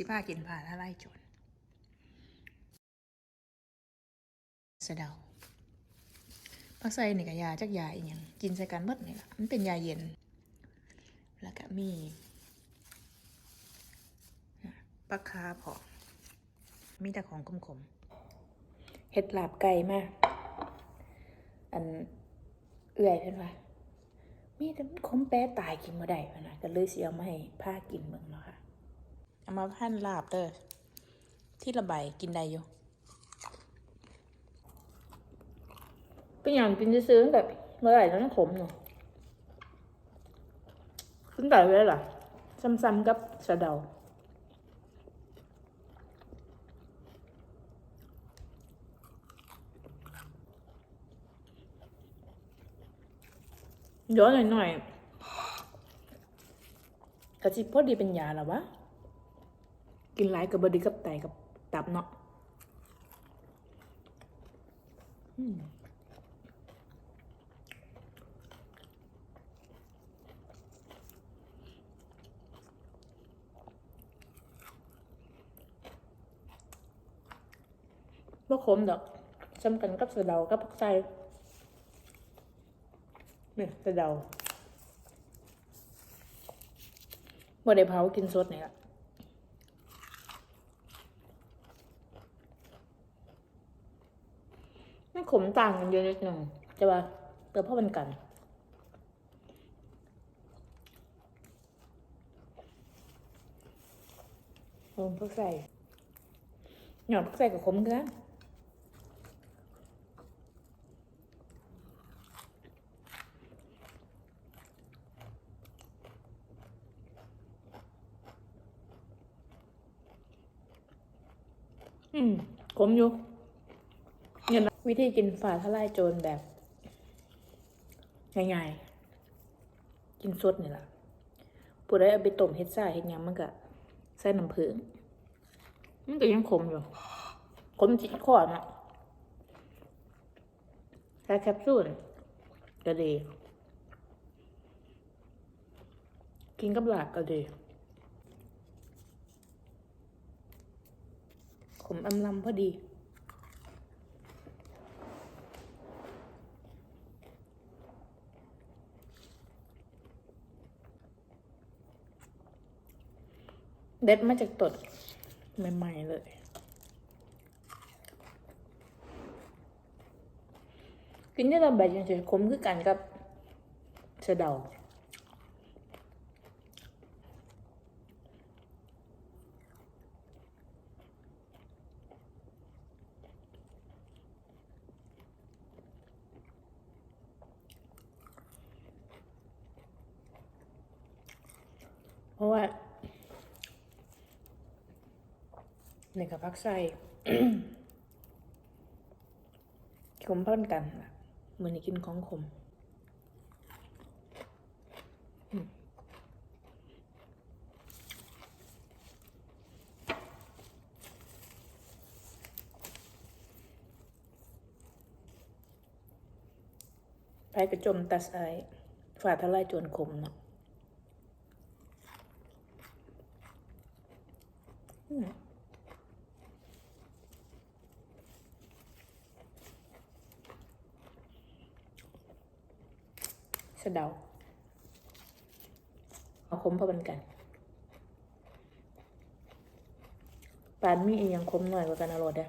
สิผ้ากินผ่าถ้าไล่โจรสะเดาผักไส้นี่กับยาจักยาอีหยังกินใส่กันเบิดนี่ละมันเป็นยาเย็น แล้วก็มีปลาคาพอมีแต่ของขมๆเห็ดลาบไก่มาก อันเอื่อยเพิ่อนว่ามีแต่มันคมแปรตายกินบ่ได้พนะก็เลยเสิเอามาให้ผ้ากินเบิ่งเนาะค่ะ เอามาพันลาบเด้อที่ระบายกินได้อยู่เป็นอย่างกินซื้อแบบเมื่อไหร่แล้วขมเนาะขึ้นได้เลยล่ะซ้ำๆกับสะเดาเยอะหน่อยหน่อยๆกะจิพอดีเป็นยาหรอวะ กินหลายกับบดีกับไตกับตับเนาะอืมบ่ขมดอกจำกันกับสะเดากับผักไส้เนี่ยสะเดาบ่ได้เผากินสดนี่ละ มันขมต่างกันเยอะนิดหนึ่งแต่ว่าแต่พ่อมันกันโอ้พวกใส่หยอดพวกใส่กับขมกันอืมขมอยู่ วิธีกินฝาทลายโจรแบบง่ายๆ กินสดนี่แหละผู้ใดเอาไปต้มเฮ็ดซ่าเฮ็ดยังมันก็ใส่น้ำผึ้งมันก็ยังขมอยู่ขมจิตคอนะใช้แคปซูลก็ดี กินกับหลากก็ดี ขมอำลำพอดี เด็ดมาจากตดใหม่ๆเลย กินได้ลำบากจริงๆขมคือกันกับเสดาเพราะว่า ในกับพักใส่ขมพันกันล่ะเหมือนกินของขมไปกระจมตัดไอฝาทลายจวนขมเนาะ สะเดาเอาคมพอกันกันปานมีเอียังคมหน่อยกว่ากันอร่อยเด้อ